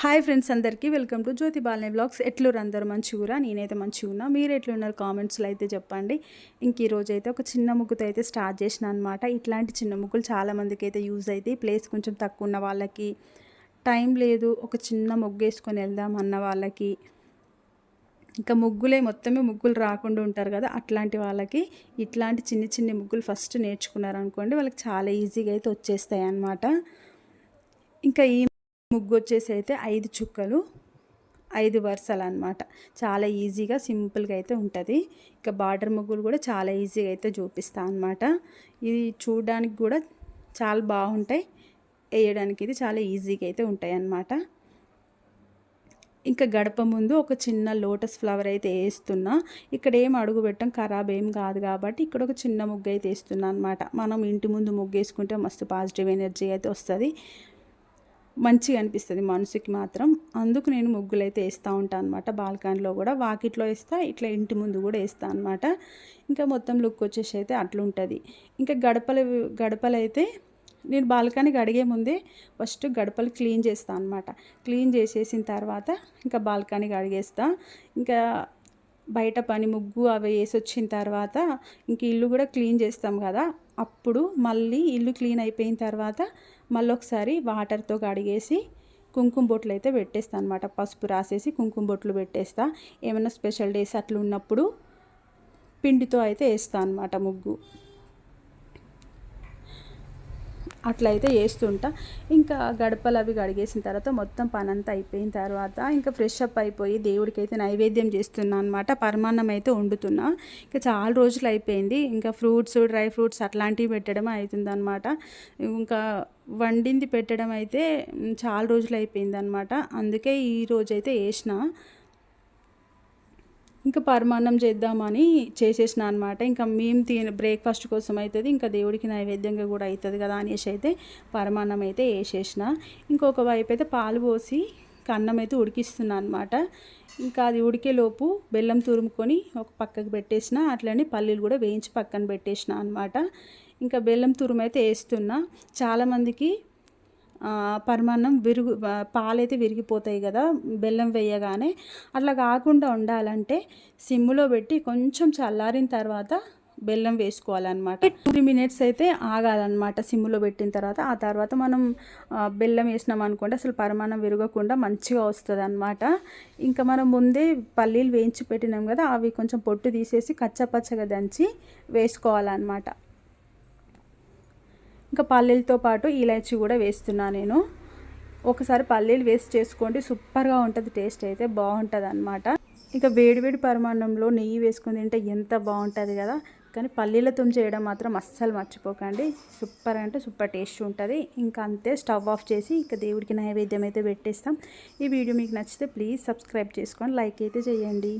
Hi friends అందరికీ welcome to Jyothi బాలనే blogs. ఎట్లురు అందరు? మంచిగా నేనైతే మంచిగా ఉన్నా మీరు ఎట్లున్నారు కామెంట్స్లో అయితే చెప్పండి. ఇంక ఈరోజు అయితే ఒక చిన్న ముగ్గుతో అయితే స్టార్ట్ చేసిన అనమాట ఇట్లాంటి చిన్న ముగ్గులు చాలామందికి అయితే యూజ్ అవుతాయి ప్లేస్ కొంచెం తక్కువ ఉన్న వాళ్ళకి టైం లేదు. ఒక చిన్న ముగ్గు వేసుకొని వెళ్దాం అన్న వాళ్ళకి. ఇంకా ముగ్గులే మొత్తమే ముగ్గులు రాకుండా ఉంటారు కదా అట్లాంటి వాళ్ళకి ఇట్లాంటి చిన్న చిన్న ముగ్గులు ఫస్ట్ నేర్చుకున్నారనుకోండి వాళ్ళకి చాలా ఈజీగా అయితే వచ్చేస్తాయి అన్నమాట ఇంకా ఈ ముగ్గు వచ్చేసి అయితే ఐదు చుక్కలు ఐదు వరుసలు అనమాట చాలా ఈజీగా సింపుల్గా అయితే ఉంటుంది. ఇంకా బార్డర్ ముగ్గులు కూడా చాలా ఈజీగా అయితే చూపిస్తా అనమాట ఇది చూడడానికి కూడా చాలా బాగుంటాయి. వేయడానికి ఇది చాలా ఈజీగా అయితే ఉంటాయి అన్నమాట. ఇంకా గడప ముందు ఒక చిన్న లోటస్ ఫ్లవర్ అయితే వేస్తున్నా. ఇక్కడ ఏం అడుగు పెట్టడం ఖరాబ్ ఏం కాదు కాబట్టి ఇక్కడ ఒక చిన్న ముగ్గు అయితే వేస్తున్నా అనమాట మనం ఇంటి ముందు ముగ్గు వేసుకుంటే మస్తు పాజిటివ్ ఎనర్జీ అయితే వస్తుంది. మంచిగా అనిపిస్తుంది మనసుకి మాత్రం. అందుకు నేను ముగ్గులు అయితే వేస్తూ ఉంటాను అనమాట బాల్కనీలో కూడా వాకిట్లో వేస్తా ఇట్లా ఇంటి ముందు కూడా వేస్తా అనమాట ఇంకా మొత్తం లుక్ వచ్చేసి అయితే అట్లుంటుంది. ఇంకా గడపలు గడపలు అయితే నేను బాల్కనీకి అడిగే ముందే ఫస్ట్ గడపలు క్లీన్ చేస్తాను అనమాట క్లీన్ చేసేసిన తర్వాత ఇంకా బాల్కనీ అడిగేస్తా ఇంకా బయట పని ముగ్గు అవి వేసి వచ్చిన తర్వాత ఇంక ఇల్లు కూడా క్లీన్ చేస్తాం కదా అప్పుడు మళ్ళీ ఇల్లు క్లీన్ అయిపోయిన తర్వాత మళ్ళీ ఒకసారి వాటర్తో కడిగేసి కుంకుమ బొట్లు అయితే పెట్టేస్తాను అనమాట పసుపు రాసేసి కుంకుమ బొట్లు పెట్టేస్తా. ఏమైనా స్పెషల్ డేస్ అట్లా ఉన్నప్పుడు పిండితో అయితే వేస్తాను అనమాట ముగ్గు. అట్లా అయితే వేస్తుంటా ఇంకా గడపలు అవి కడిగేసిన తర్వాత మొత్తం పని అంతా అయిపోయిన తర్వాత ఇంకా ఫ్రెష్ అప్ అయిపోయి దేవుడికి అయితే నైవేద్యం చేస్తున్నా అనమాట పరమాన్నం అయితే వండుతున్నా. ఇంకా చాలా రోజులు అయిపోయింది. ఇంకా ఫ్రూట్స్ డ్రై ఫ్రూట్స్ అట్లాంటివి పెట్టడం అవుతుందన్నమాట ఇంకా వండింది పెట్టడం అయితే చాలా రోజులు అయిపోయింది అనమాట అందుకే ఈ రోజైతే అయితే వేసిన ఇంకా పరమాన్నం చేద్దామని చేసేసిన అనమాట ఇంకా మేము తిన బ్రేక్ఫాస్ట్ కోసం అవుతుంది ఇంకా దేవుడికి నైవేద్యంగా కూడా అవుతుంది కదా అనేసి అయితే పరమాన్నం అయితే వేసేసిన. ఇంకొక వైపు అయితే పాలు పోసి అన్నం అయితే ఉడికిస్తున్నా అనమాట ఇంకా అది ఉడికేలోపు బెల్లం తురుముకొని ఒక పక్కకు పెట్టేసిన అట్లనే పల్లీలు కూడా వేయించి పక్కన పెట్టేసిన అనమాట ఇంకా బెల్లం తురుము అయితే వేస్తున్నా. చాలామందికి పరమాన్నం విరుగు పాలైతే విరిగిపోతాయి కదా బెల్లం వేయగానే. అట్లా కాకుండా ఉండాలంటే సిమ్ములో పెట్టి కొంచెం చల్లారిన తర్వాత బెల్లం వేసుకోవాలన్నమాట. త్రీ మినిట్స్ అయితే ఆగాలన్నమాట సిమ్ములో పెట్టిన తర్వాత. ఆ తర్వాత మనం బెల్లం వేసినాం అనుకోండి అసలు పరిమాణం విరగకుండా మంచిగా వస్తుంది అనమాట ఇంకా మనం ముందే పల్లీలు వేయించి పెట్టినాం కదా అవి కొంచెం పొట్టు తీసేసి కచ్చపచ్చగా దంచి వేసుకోవాలన్నమాట. ఇంకా పల్లీలతో పాటు ఇలాచి కూడా వేస్తున్నా నేను. ఒకసారి పల్లీలు వేస్ట్ చేసుకోండి సూపర్గా ఉంటుంది టేస్ట్ అయితే బాగుంటుంది అనమాట ఇంకా వేడివేడి పరిమాణంలో నెయ్యి వేసుకుని తింటే ఎంత బాగుంటుంది కదా. కానీ పల్లీలతో చేయడం మాత్రం అస్సలు మర్చిపోకండి. సూపర్ అంటే సూపర్ టేస్ట్ ఉంటుంది. ఇంకా అంతే స్టవ్ ఆఫ్ చేసి ఇంకా దేవుడికి నైవేద్యం అయితే పెట్టేస్తాం. ఈ వీడియో మీకు నచ్చితే ప్లీజ్ సబ్స్క్రైబ్ చేసుకొని లైక్ అయితే చేయండి.